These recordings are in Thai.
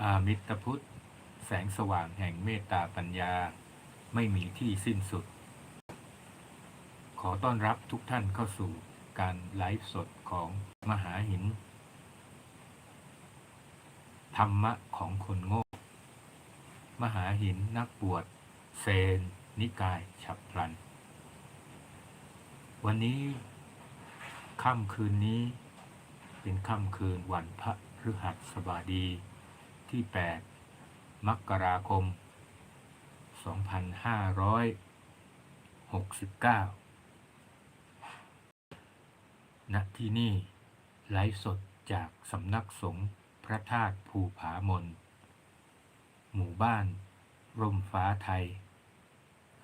อามิตรพุทธ แสงสว่างแห่งเมตตาปัญญาไม่มีที่สิ้นสุด ขอต้อนรับทุกท่านเข้าสู่การไลฟ์สดของมหาหิน ธรรมะของคนโง่ มหาหินนักบวชเซน นิกายฉับพลัน วันนี้ค่ำคืนนี้เป็นค่ำคืนวันพระพฤหัสบดี ที่ 8 มกราคม 2569 ณ ที่นี่ ไลฟ์สดจากสำนักสงฆ์พระธาตุภูผามน หมู่บ้าน ร่มฟ้าไทย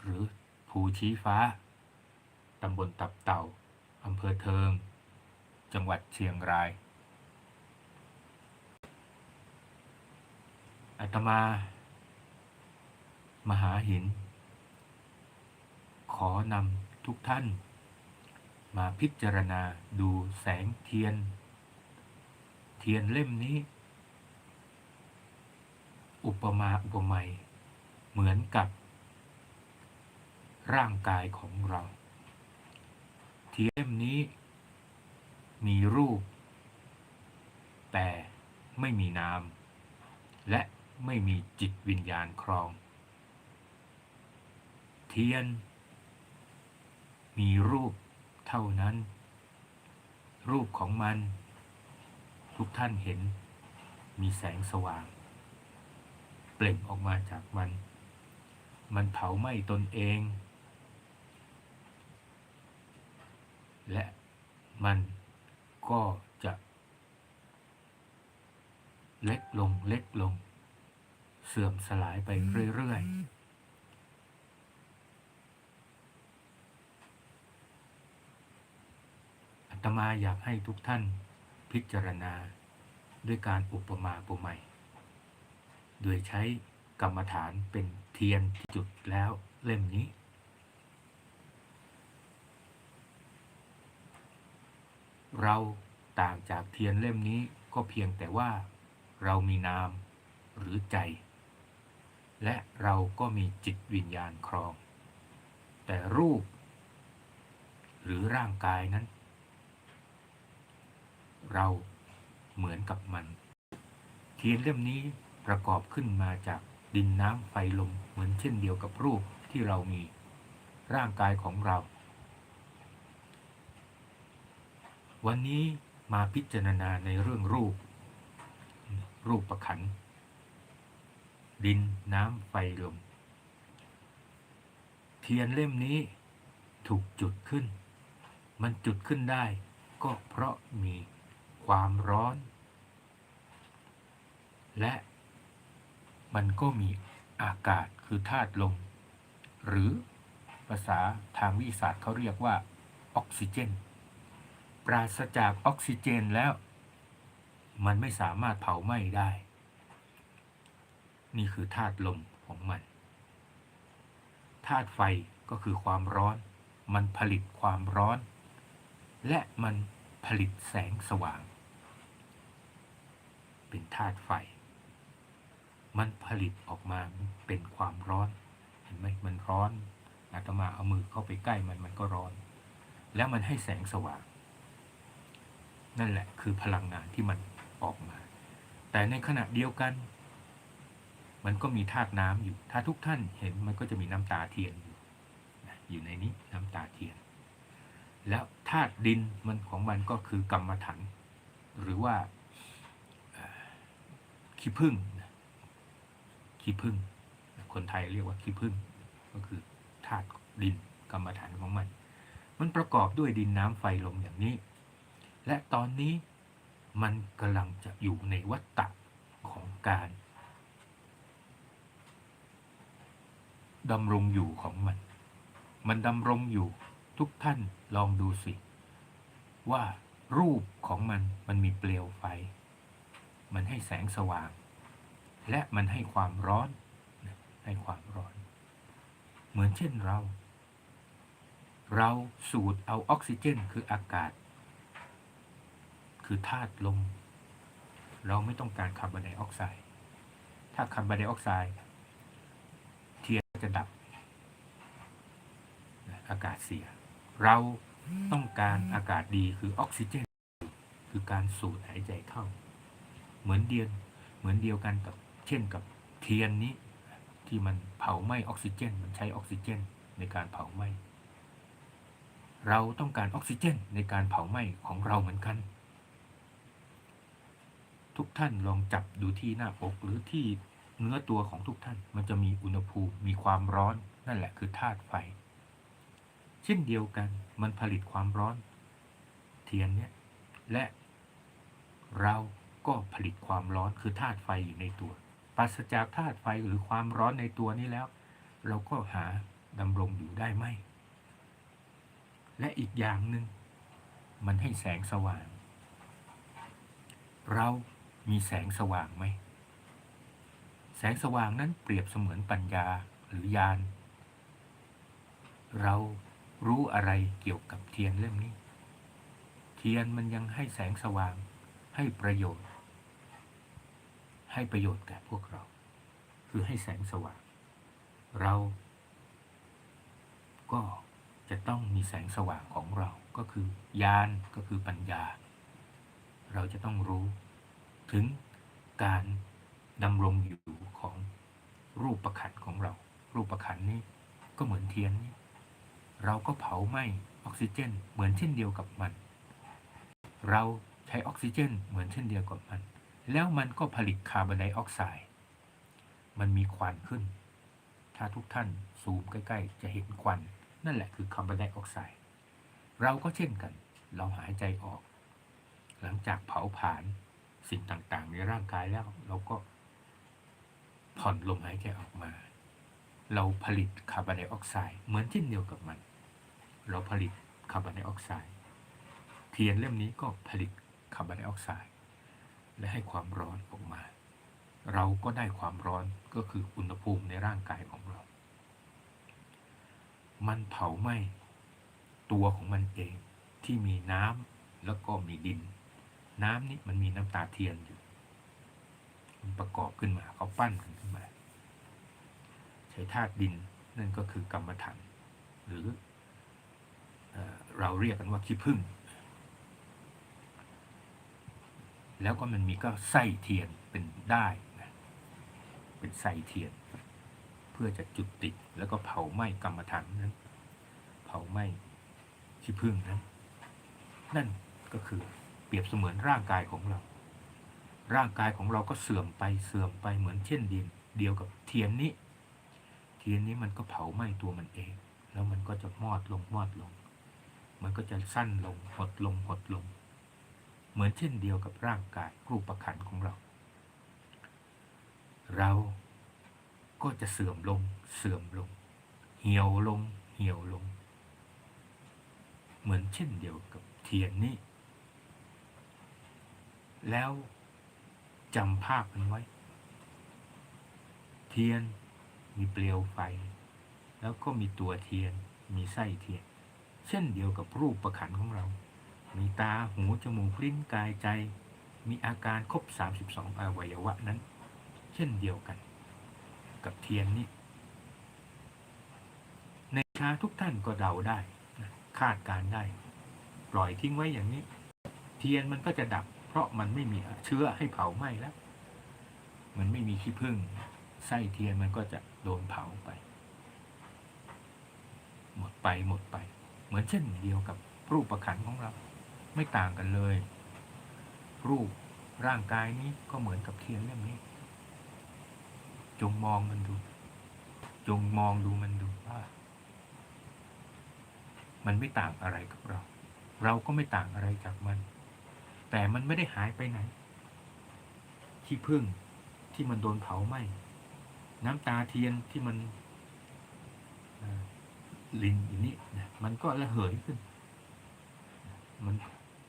หรือภูชี้ฟ้า ตำบลตับเต่า อำเภอเทิง จังหวัดเชียงราย อาตมา มหาหิน ขอนำทุกท่าน มาพิจารณาดูแสงเทียน เทียนเล่มนี้ อุปมาอุปไมยเหมือนกับ ร่างกายของเรา เทียนเล่มนี้ มีรูป แต่ไม่มีนามและ ไม่มีจิตวิญญาณครอง เทียน มีรูปเท่านั้น รูปของมัน ทุกท่านเห็น มีแสงสว่าง เปล่งออกมาจากมัน มันเผาไหม้ตนเอง และมันก็จะ เล็กลงเล็กลง เสื่อมสลายไปเรื่อยๆอาตมาอยากให้ทุกท่านพิจารณาด้วยการอุปมาอุปไมยโดยใช้กรรมฐานเป็นเทียนที่จุดแล้วเล่มนี้ เราต่างจากเทียนเล่มนี้ก็เพียงแต่ว่าเรามีนามหรือใจ และเราก็มีจิตวิญญาณครอง แต่รูป หรือร่างกายนั้น เราเหมือนกับมัน เทียนเล่มนี้ประกอบขึ้นมาจากดินน้ำไฟลมเหมือนเช่นเดียวกับรูปที่เรามีร่างกายของเรา วันนี้มาพิจารณาในเรื่องรูป รูปประขัน ดินน้ำไฟลม เทียนเล่มนี้ถูกจุดขึ้น มันจุดขึ้นได้ก็เพราะมีความร้อน และมันก็มีอากาศคือธาตุลม หรือภาษาทางวิทยาศาสตร์เขาเรียกว่าออกซิเจน ปราศจากออกซิเจนแล้ว มันไม่สามารถเผาไหม้ได้ นี่คือธาตุลมของมันธาตุไฟก็คือความร้อน มันผลิตความร้อน และมันผลิตแสงสว่าง เป็นธาตุไฟ มันผลิตออกมาเป็นความร้อน เห็นไหมมันร้อนอาตมาเอามือเข้าไปใกล้มันมันก็ร้อน แล้วมันให้แสงสว่าง นั่นแหละคือพลังงานที่มันออกมา แต่ในขณะเดียวกัน มันก็มีธาตุน้ำอยู่ ถ้าทุกท่านเห็นมันก็จะมีน้ำตาเทียนอยู่อยู่ในนี้น้ำตาเทียน แล้วธาตุดินมันของมันก็คือกรรมฐานหรือว่าขี้ผึ้งขี้ผึ้งคนไทยเรียกว่าขี้ผึ้งก็คือธาตุดินกรรมฐานของมัน มันประกอบด้วยดินน้ำไฟลมอย่างนี้ และตอนนี้มันกำลังจะอยู่ในวัฏฏะของการ ดำรงอยู่ของมัน มันดำรงอยู่ทุกท่านลองดูสิ ว่ารูปของมันมันมีเปลวไฟ มันให้แสงสว่าง และมันให้ความร้อน ให้ความร้อน เหมือนเช่นเรา เราสูดเอาออกซิเจนคืออากาศ คือธาตุลม เราไม่ต้องการคาร์บอนไดออกไซด์ ถ้าคาร์บอนไดออกไซด์ เทียนจะดับ อากาศเสีย เราต้องการอากาศดีคือออกซิเจน คือการสูดหายใจเข้า เหมือนเดียนเหมือนเดียวกันกับเช่นกับเทียนนี้ ที่มันเผาไหม้ออกซิเจน มันใช้ออกซิเจนในการเผาไหม้เราต้องการออกซิเจนในการเผาไหม้ของเราเหมือนกัน ทุกท่านลองจับดูที่หน้าอกหรือที่ เนื้อตัวของทุกท่าน มันจะมีอุณหภูมิมีความร้อนนั่นแหละคือธาตุไฟ เช่นเดียวกันมันผลิตความร้อน เทียนเนี่ยและเราก็ผลิตความร้อนคือธาตุไฟอยู่ในตัวปราศจากธาตุไฟหรือความร้อนในตัวนี้แล้ว เราก็หาดำรงอยู่ได้ไหม และอีกอย่างหนึ่งมันให้แสงสว่าง เรามีแสงสว่างไหม แสงสว่างนั้นเปรียบเสมือนปัญญาหรือญาณ เรารู้อะไรเกี่ยวกับเทียนเล่มนี้ เทียนมันยังให้แสงสว่างให้ประโยชน์ ให้ประโยชน์แก่พวกเรา คือให้แสงสว่าง เราก็จะต้องมีแสงสว่างของเราก็คือญาณก็คือปัญญา เราจะต้องรู้ถึงการ ดำรงอยู่ของรูปประขันของเรา รูปประขันนี้ก็เหมือนเทียนนี้เราก็เผาไหม้ออกซิเจนเหมือนเช่นเดียวกับมัน เราใช้ออกซิเจนเหมือนเช่นเดียวกับมัน แล้วมันก็ผลิตคาร์บอนไดออกไซด์มันมีควันขึ้น ถ้าทุกท่านซูมใกล้ ๆ จะเห็นควัน นั่นแหละคือคาร์บอนไดออกไซด์เราก็เช่นกัน เราหายใจออก หลังจากเผาผลาญสิ่งต่างๆ ในร่างกายแล้วเราก็ ผ่อนลมหายใจออกมา เราผลิตคาร์บอนไดออกไซด์เหมือนเช่นเดียวกับมัน เราผลิตคาร์บอนไดออกไซด์เทียนเล่มนี้ก็ผลิตคาร์บอนไดออกไซด์และให้ความร้อนออกมา เราก็ได้ความร้อนก็คืออุณหภูมิในร่างกายของเรา มันเผาไหม้ตัวของมันเองที่มีน้ำแล้วก็มีดิน น้ำนี่มันมีน้ำตาเทียนอยู่ ประกอบขึ้นมาเขาปั้นกันขึ้นมา ใช้ธาตุดินนั่นก็คือกรรมฐานหรือเอเราเรียกกันว่าขี้ผึ้งแล้วก็มันมีก็ไส้เทียนเป็นได้นะเป็นไส้เทียน เพื่อจะจุดติดแล้วก็เผาไหม้กรรมฐานนั้น เผาไหม้ขี้ผึ้งนั้น นั่นก็คือเปรียบเสมือนร่างกายของเรา ร่างกายของเราก็เสื่อมไปเสื่อมไปเหมือนเช่นเดียวเดียวกับเทียนนี้ เทียนนี้มันก็เผาไหม้ตัวมันเอง แล้วมันก็จะมอดลงมอดลง มันก็จะสั้นลงหดลงหดลง เหมือนเช่นเดียวกับร่างกายรูประขันของเรา เราก็จะเสื่อมลงเสื่อมลง เหี่ยวลงเหี่ยวลง เหมือนเช่นเดียวกับเทียนนี้ แล้ว จำภาพมันไว้ เทียนมีเปลวไฟ แล้วก็มีตัวเทียน มีไส้เทียน เช่นเดียวกับรูปประขันของเรา มีตาหูจมูกลิ้นกายใจ มีอาการครบ 32 อวัยวะนั้น เช่นเดียวกัน กับเทียนนี้ในชาทุกท่านก็เดาได้คาดการได้ ปล่อยทิ้งไว้อย่างนี้ เทียนมันก็จะดับ เพราะมันไม่มีเชื้อให้เผาไหม้แล้ว มันไม่มีขี้ผึ้งไส้เทียนมันก็จะโดนเผาไป หมดไปหมดไป เหมือนเช่นเดียวกับรูปประขันของเรา ไม่ต่างกันเลย รูปร่างกายนี้ก็เหมือนกับเทียนเล่มนี้ จงมองมันดู จงมองดูมันดูว่า มันไม่ต่างอะไรกับเรา เราก็ไม่ต่างอะไรจากมัน แต่มันไม่ได้หายไปไหน ขี้ผึ้งที่มันโดนเผาไหม้น้ำตาเทียนที่มันลินอยู่นี่นะมันก็ระเหยขึ้น มัน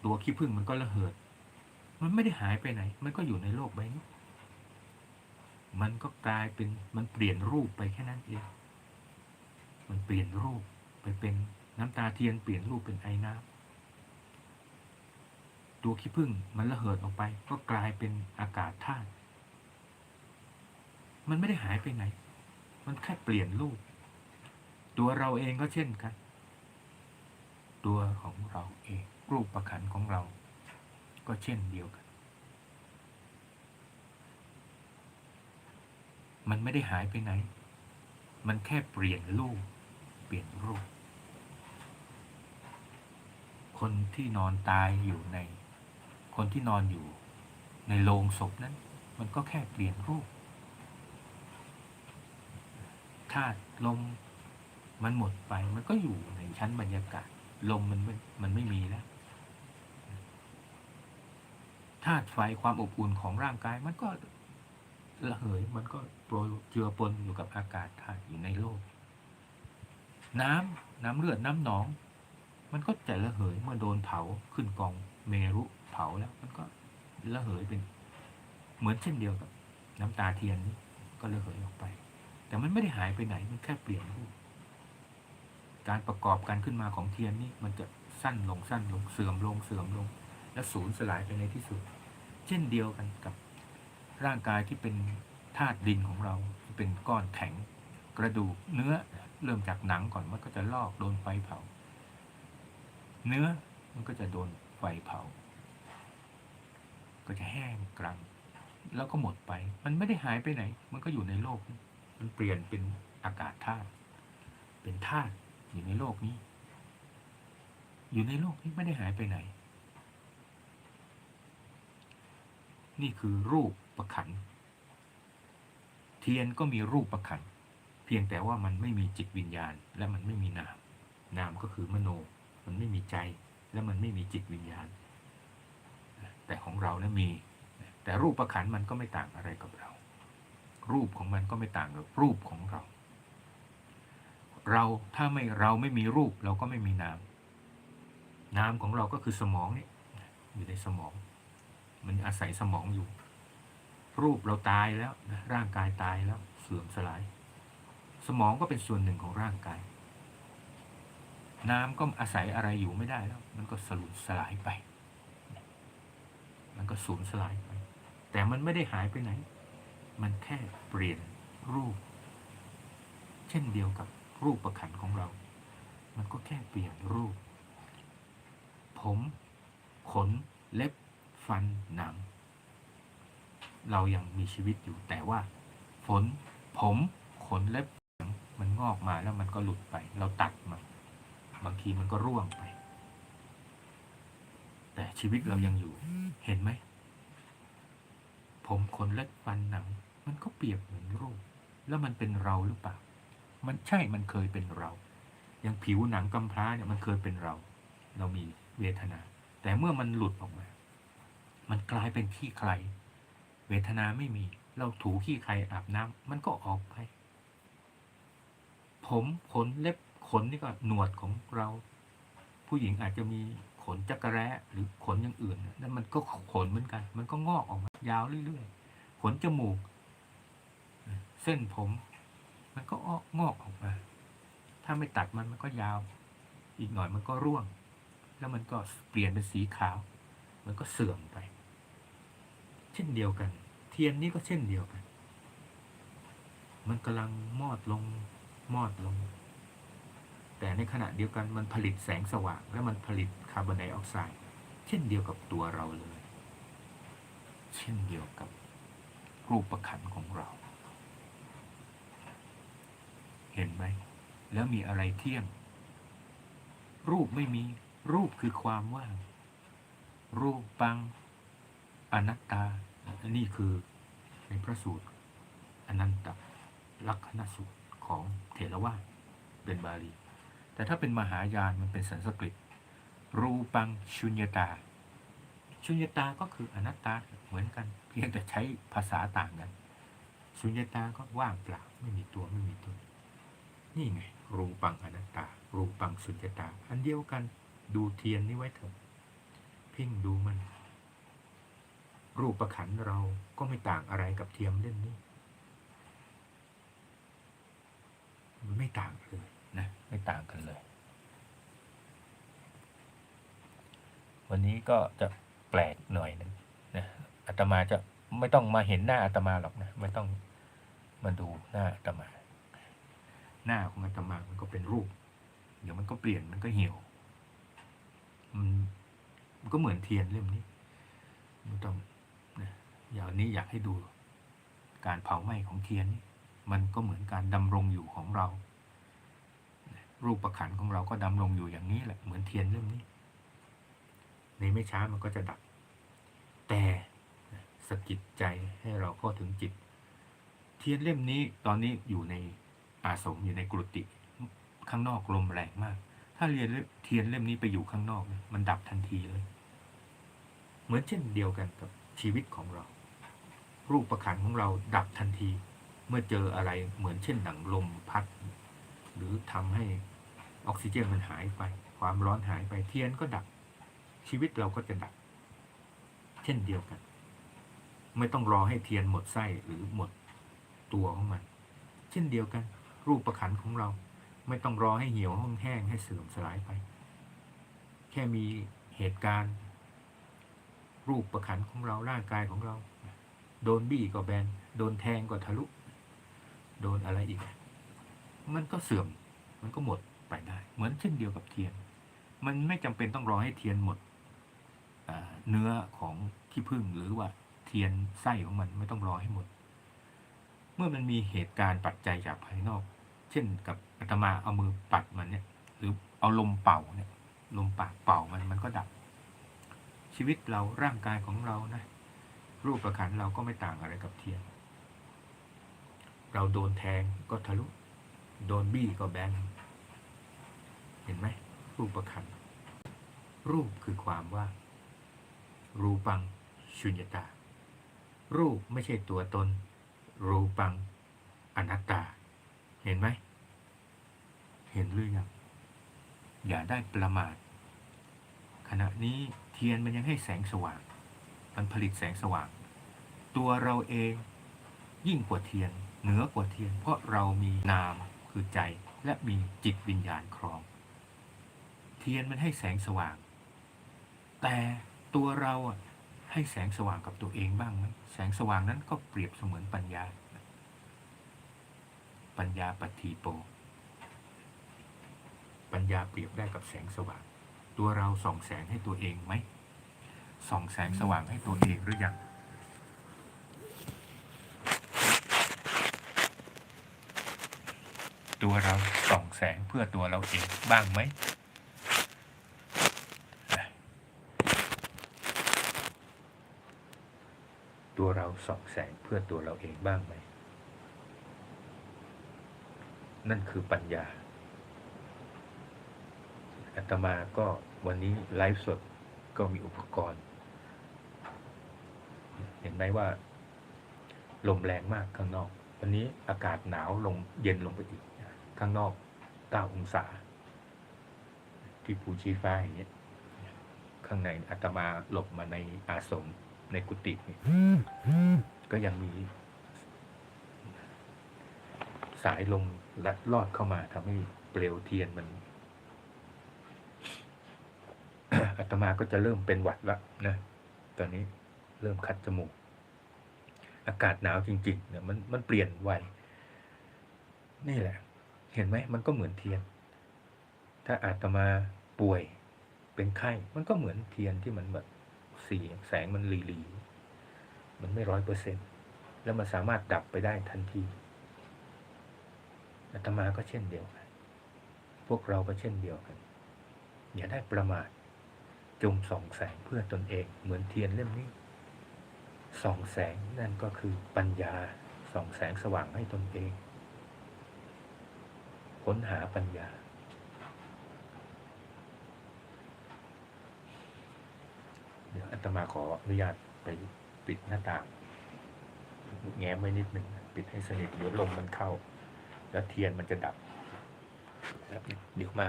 ตัวขี้ผึ้งมันก็ระเหิด มันไม่ได้หายไปไหน มันก็อยู่ในโลกใบนี้ มันก็กลายเป็นมันเปลี่ยนรูปไปแค่นั้นเอง มันเปลี่ยนรูปไปเป็นน้ำตาเทียนเปลี่ยนรูปเป็นไอ้น้ำ ตัวขี้ผึ้งมันระเหิดออกไป ก็กลายเป็นอากาศธาตุ มันไม่ได้หายไปไหน มันแค่เปลี่ยนรูป ตัวเราเองก็เช่นกัน ตัวของเราเอง รูปประขันของเรา ก็เช่นเดียวกัน มันไม่ได้หายไปไหน มันแค่เปลี่ยนรูป เปลี่ยนรูปคนที่นอนตายอยู่ใน คนที่นอนอยู่ในโลงศพนั้น มันก็แค่เปลี่ยนรูปธาตุลมมันหมดไปมันก็อยู่ในชั้นบรรยากาศ ลมมันมันไม่มีแล้วธาตุไฟความอบอุ่นของร่างกายมันก็ระเหยมันก็โปรยเจือปนอยู่กับอากาศธาตุอยู่ในโลก น้ำน้ำเลือดน้ำหนอง มันก็จะระเหยเมื่อโดนเผาขึ้นกองเมรุเผาแล้ว มันก็ระเหยเป็น เหมือนเช่นเดียวกับ น้ำตาเทียนนี้ก็ระเหยออกไป แต่มันไม่ได้หายไปไหนมันแค่เปลี่ยนรูปการประกอบกันขึ้นมาของเทียนนี่มันจะสั้นลงสั้นลงเสื่อมลงเสื่อมลง และสูญสลายไปในที่สุด เช่นเดียวกันกับร่างกายที่เป็นธาตุดินของเราที่เป็นก้อนแข็งกระดูกเนื้อเริ่มจากหนังก่อนมันก็จะลอกโดนไฟเผา เนื้อมันก็จะโดนไฟเผา ก็จะแห้งกรัง แล้วก็หมดไป มันไม่ได้หายไปไหน มันก็อยู่ในโลก มันเปลี่ยนเป็นอากาศธาตุ เป็นธาตุอยู่ในโลกนี้ อยู่ในโลกนี้ไม่ได้หายไปไหน นี่คือรูปประขัน เทียนก็มีรูปประขัน เพียงแต่ว่ามันไม่มีจิตวิญญาณ และมันไม่มีนาม นามก็คือมโน มันไม่มีใจและมันไม่มีจิตวิญญาณ แต่ของเรานะมี แต่รูปประขันมันก็ไม่ต่างอะไรกับเรา รูปของมันก็ไม่ต่างกับรูปของเรา เราถ้าไม่เราไม่มีรูปเราก็ไม่มีนามนามของเราก็คือสมองนี่อยู่ในสมอง มันอาศัยสมองอยู่ รูปเราตายแล้วนะร่างกายตายแล้วเสื่อมสลาย สมองก็เป็นส่วนหนึ่งของร่างกาย นาก็อาศัยอะไรอยู่ไม่ได้แล้ว มันก็สลุดสลายไป มันก็สูญสลายไป แต่มันไม่ได้หายไปไหน มันแค่เปลี่ยนรูป เช่นเดียวกับรูปประขันของเรา มันก็แค่เปลี่ยนรูป ผม ขน เล็บ ฟัน หนัง เรายังมีชีวิตอยู่แต่ว่า ฝน ผม ขน เล็บหนังมันงอกมาแล้วมันก็หลุดไป เราตัดมัน บางทีมันก็ร่วงไป แต่ชีวิตเรายังอยู่ เห็นไหม ผมขนเล็บฟันหนัง มันก็เปียบเหมือนรูป แล้วมันเป็นเราหรือเปล่า มันใช่มันเคยเป็นเรา อย่างผิวหนังกำพร้าเนี่ยมันเคยเป็นเรา เรามีเวทนา แต่เมื่อมันหลุดออกมา มันกลายเป็นขี้ใคร เวทนาไม่มี เราถูขี้ใครอาบน้ำมันก็ออกไป ผมขนเล็บ ขนนี่ก็หนวดของเรา ผู้หญิงอาจจะมีขนจักระแร้หรือขนอย่างอื่นนั่นมันก็ขนเหมือนกัน มันก็งอกออกมายาวเรื่อยๆขนจมูก เส้นผม มันก็อองอกออกมา ถ้าไม่ตัดมันมันก็ยาว อีกหน่อยมันก็ร่วง แล้วมันก็เปลี่ยนเป็นสีขาว มันก็เสื่อมไป เช่นเดียวกัน เทียนนี่ก็เช่นเดียวกัน มันกำลังมอดลงมอดลง แต่ในขณะเดียวกันมันผลิตแสงสว่าง และมันผลิตคาร์บอนไดออกไซด์เช่นเดียวกับตัวเราเลย เช่นเดียวกับรูปประคันของเรา เห็นไหม แล้วมีอะไรเที่ยง รูปไม่มีรูปคือความว่างรูปปัง อนัตตานนี้คือในพระสูตรอนันตลักษณสูตรของเถรวาทเป็นบาลี แต่ถ้าเป็นมหายานมันเป็นสันสกฤต รูปังชุญญตา ชุญญตาก็คืออนัตตาเหมือนกัน เพียงแต่ใช้ภาษาต่างกันสุญญตาก็ว่างเปล่าไม่มีตัวไม่มีตนนี่ไง รูปังอนัตตา รูปังสุญญตา อันเดียวกันดูเทียนนี้ไว้เถอะเพ่งดูมัน รูปประขันเราก็ไม่ต่างอะไรกับเทียมเล่มนี้มันไม่ต่างเลย นะไม่ต่างกันเลย วันนี้ก็จะแปลกหน่อยหนึงนะอาตมาจะไม่ต้องมาเห็นหน้าอาตมาหรอกนะ ไม่ต้องมาดูหน้าอาตมา หน้าของอาตมามันก็เป็นรูป เดี๋ยวมันก็เปลี่ยนมันก็เหี่ยวมันมันก็เหมือนเทียนเล่มนี้มันต้องนะอย่างนี้อยากให้ดูการเผาไหม้ของเทียนนี่มันก็เหมือนการดำรงอยู่ของเรา รูปประขันของเราก็ดำรงอยู่อย่างนี้แหละเหมือนเทียนเล่มนี้ในไม่ช้ามันก็จะดับ แต่สะกิดใจให้เราเข้าถึงจิต เทียนเล่มนี้ตอนนี้อยู่ในอาสมอยู่ในกุฏิข้างนอกลมแรงมาก ถ้าเรียนเทียนเล่มนี้ไปอยู่ข้างนอก มันดับทันทีเลย เหมือนเช่นเดียวกันกับชีวิตของเรา รูปประขันของเราดับทันที เมื่อเจออะไรเหมือนเช่นหนังลมพัด หรือทำให้ ออกซิเจนมันหายไป ความร้อนหายไปเทียนก็ดับ ชีวิตเราก็จะดับ เช่นเดียวกัน ไม่ต้องรอให้เทียนหมดไส้หรือหมดตัวของมัน เช่นเดียวกัน รูปประขันของเรา ไม่ต้องรอให้เหี่ยวห้องแห้งให้เสื่อมสลายไป แค่มีเหตุการณ์ รูปประขันของเราร่างกายของเรา โดนบี้ก็แบน โดนแทงก็ทะลุ โดนอะไรอีก มันก็เสื่อม มันก็หมด ไปได้ เหมือนเช่นเดียวกับเทียน มันไม่จำเป็นต้องรอให้เทียนหมดเนื้อของขี้ผึ้งหรือว่าเทียนไส้ของมันไม่ต้องรอให้หมด เมื่อมันมีเหตุการณ์ปัจจัยจากภายนอก เช่นกับอาตมาเอามือปัดมันเนี่ย หรือเอาลมเป่าเนี่ย ลมปากเป่ามันมันก็ดับ ชีวิตเราร่างกายของเรานะ รูปประคันเราก็ไม่ต่างอะไรกับเทียน เราโดนแทงก็ทะลุ โดนบี้ก็แบน เห็นไหมรูปประคันรูปคือความว่า รูปังชุญญตา รูปไม่ใช่ตัวตน รูปัง อนัตตา เห็นไหม เห็นหรือยังอย่าได้ประมาท ขณะนี้เทียนมันยังให้แสงสว่าง มันผลิตแสงสว่าง ตัวเราเองยิ่งกว่าเทียน เหนือกว่าเทียน เพราะเรามีนามคือใจและมีจิตวิญญาณครอง เทียนมันให้แสงสว่าง แต่ตัวเราให้แสงสว่างกับตัวเองบ้างไหมแสงสว่างนั้นก็เปรียบเสมือนปัญญา ปัญญาปฏีโป ปัญญาเปรียบได้กับแสงสว่าง ตัวเราส่องแสงให้ตัวเองไหมส่องแสงสว่างให้ตัวเองหรือยังตัวเราส่องแสงเพื่อตัวเราเองบ้างไหม ตัวเราส่องแสงเพื่อตัวเราเองบ้างไหม นั่นคือปัญญาอาตมาก็วันนี้ไลฟ์สดก็มีอุปกรณ์ เห็นไหมว่า ลมแรงมากข้างนอก วันนี้อากาศหนาวลงเย็นลงไปอีก ข้างนอก9องศา ที่ภูชีฟ้าอย่างเงี้ยข้างในอาตมาหลบมาในอาสม ในกุฏินี่ก็ยังมี สายลมลัดลอดเข้ามาทำให้เปลวเทียนมันอาตมาก็จะเริ่มเป็นหวัดละนะตอนนี้เริ่มคัดจมูก อากาศหนาวจริง ๆ เนี่ยมันมันเปลี่ยนไวนี่แหละ เห็นไหมมันก็เหมือนเทียน ถ้าอาตมาป่วยเป็นไข้ มันก็เหมือนเทียนที่มันแบบ สีแสงมันหลีๆมันไม่ร้อยเปอร์เซ็นต์แล้วมันสามารถดับไปได้ทันทีอาตมาก็เช่นเดียวกัน พวกเราก็เช่นเดียวกัน อย่าได้ประมาทจงส่องแสงเพื่อตนเองเหมือนเทียนเล่มนี้ส่องแสงนั่นก็คือปัญญาส่องแสงสว่างให้ตนเอง ค้นหาปัญญา เดี๋ยวอา ตมาขออนุญาตไปปิดหน้าต่าง แง้มไว้นิดหนึ่งปิดให้สนิทเดี๋ยวลมมันเข้า แล้วเทียนมันจะดับ เดี๋ยวมา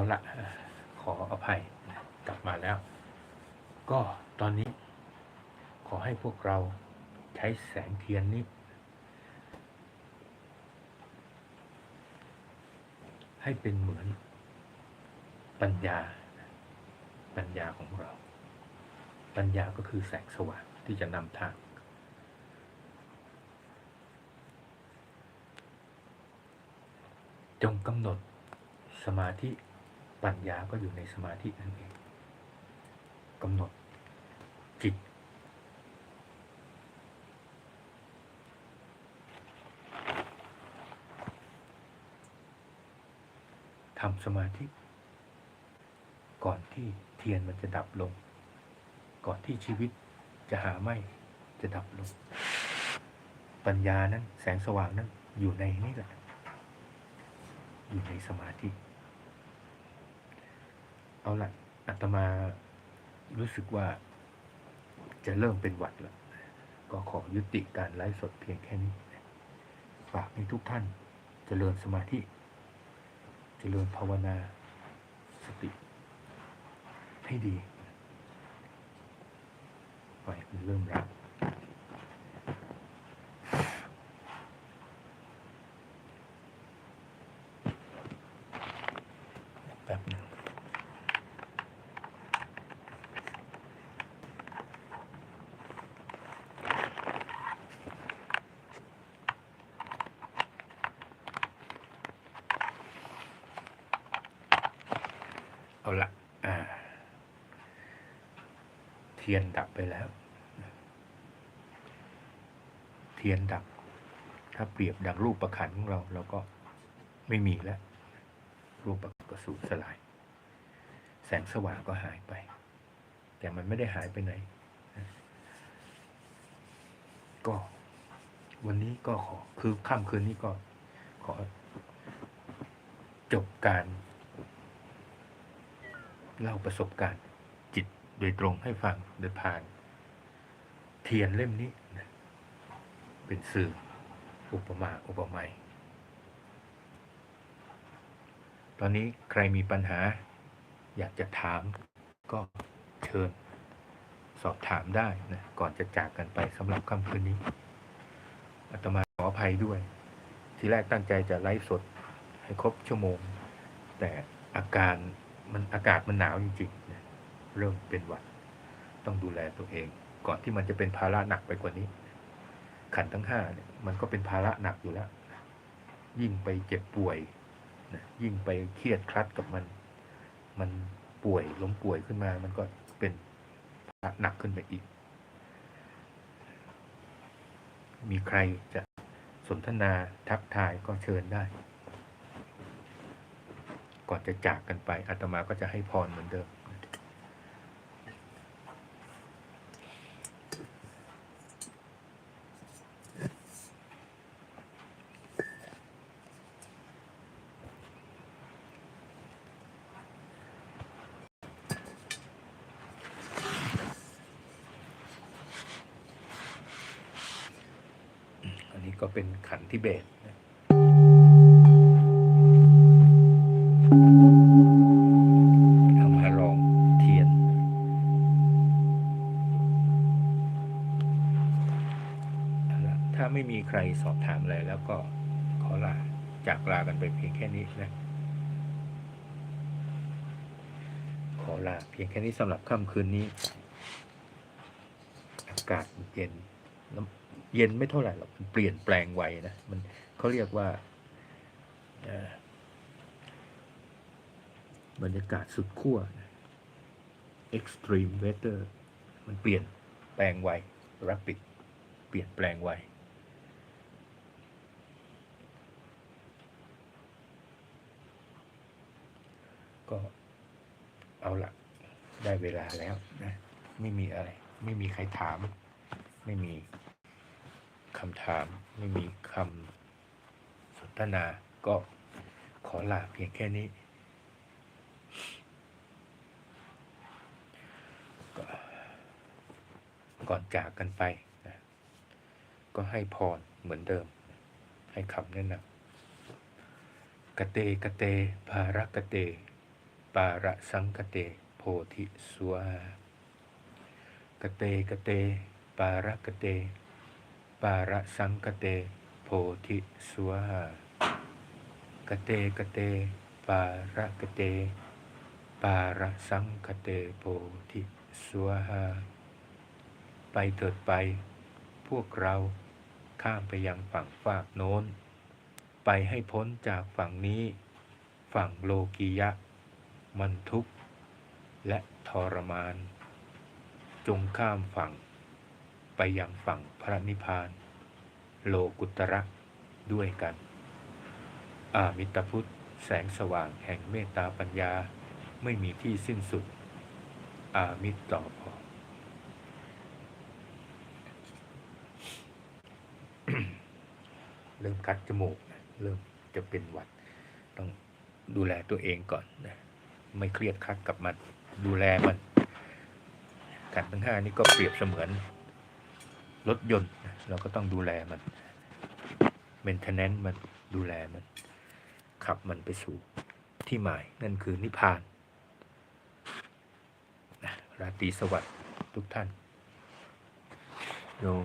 เอาละขออภัยกลับมาแล้ว ก็ตอนนี้ ขอให้พวกเราใช้แสงเทียนนี้ ให้เป็นเหมือนปัญญา ปัญญาของเรา ปัญญาก็คือแสงสว่างที่จะนำทางจงกำหนดสมาธิ ปัญญาก็อยู่ในสมาธินั่นเองกำหนดจิต ทำสมาธิ ก่อนที่เทียนมันจะดับลง ก่อนที่ชีวิตจะหาไม่จะดับลง ปัญญานั้นแสงสว่างนั้นอยู่ในนี่แหละ อยู่ในสมาธิ เอาละอาตมารู้สึกว่าจะเริ่มเป็นหวัดแล้ว ก็ขอยุติการไลฟ์สดเพียงแค่นี้ ฝากให้ทุกท่านเจริญสมาธิเจริญภาวนาสติ ให้ดีไปเริ่มรับ แป๊บหนึงเอาละอ่า เทียนดับไปแล้ว เทียนดับ ถ้าเปรียบดังรูปประคันของเราเราก็ไม่มีแล้ว รูปประคันก็สูญสลาย แสงสว่างก็หายไป แต่มันไม่ได้หายไปไหน ก็วันนี้ก็ขอคือค่ำคืนนี้ก็ขอจบการเล่าประสบการณ์ โดยตรงให้ฟังโดยผ่าน เทียนเล่มนี้นะเป็นสื่ออุปมาอุปไมยตอนนี้ใครมีปัญหา อยากจะถามก็เชิญสอบถามได้นะก่อนจะจากกันไปสำหรับค่ำคืนนี้อาตมาขออภัยด้วย ทีแรกตั้งใจจะไลฟ์สดให้ครบชั่วโมง แต่อาการมันอากาศมันหนาวจริง เริ่มเป็นหวัด ต้องดูแลตัวเอง ก่อนที่มันจะเป็นภาระหนักไปกว่านี้ ขันทั้งห้าเนี่ยมันก็เป็นภาระหนักอยู่แล้ว ยิ่งไปเจ็บป่วยนะยิ่งไปเครียดครัดกับมัน มันป่วยล้มป่วยขึ้นมา มันก็เป็นภาระหนักขึ้นไปอีก มีใครจะสนทนาทักทายก็เชิญได้ ก่อนจะจากกันไปอาตมาก็จะให้พรเหมือนเดิม อันนี้ก็ เป็นขันทิเบตนะเอามาลองเทียน ถ้าไม่มีใครสอบถามอะไรแล้วก็ขอลาจากลากันไปเพียงแค่นี้นะ ขอลาเพียงแค่นี้สำหรับค่ำคืนนี้ อากาศเย็น เย็นไม่เท่าไหร่หรอกมันเปลี่ยนแปลงไวนะมันเขาเรียกว่าบรรยากาศสุดขั้ว extreme weather มันเปลี่ยนแปลงไว rapid เปลี่ยนแปลงไวก็เอาละได้เวลาแล้วนะ ไม่มีอะไร ไม่มีใครถาม ไม่มี คำถามไม่มีคำสนทนาก็ขอลาเพียงแค่นี้ ก่อนจากกันไปนะก็ให้พรเหมือนเดิม ให้คำแนะนำกะเตกะเต ภารกะเต ปาระสังคเต โพธิสวากเตกเต ปาระกเต ปาระสังคเต โพธิสวากเตกเต ปาระกเต ปาระสังคเตโพธิสวาไปเถิดไป พวกเราข้ามไปยังฝั่งฝากโน้น ไปให้พ้นจากฝั่งนี้ ฝั่งโลกียะ มันทุกข์ และทรมาน จงข้ามฝั่ง ไปยังฝั่งพระนิพพาน โลกุตระด้วยกัน อามิตพุทธแสงสว่างแห่งเมตตาปัญญาไม่มีที่สิ้นสุด อามิตรต่อพอเริ่มคัดจมูกนะเริ่มจะเป็นหวัด ต้องดูแลตัวเองก่อนนะไม่เครียดคัดกับมันดูแลมันขันทั้งห้านี่ก็เปรียบเสมือน รถยนต์ เราก็ต้องดูแลมันเมนเทนแนนมันดูแลมัน ขับมันไปสู่ที่หมาย นั่นคือนิพพานนะราตรีสวัสดิ์ทุกท่านโยม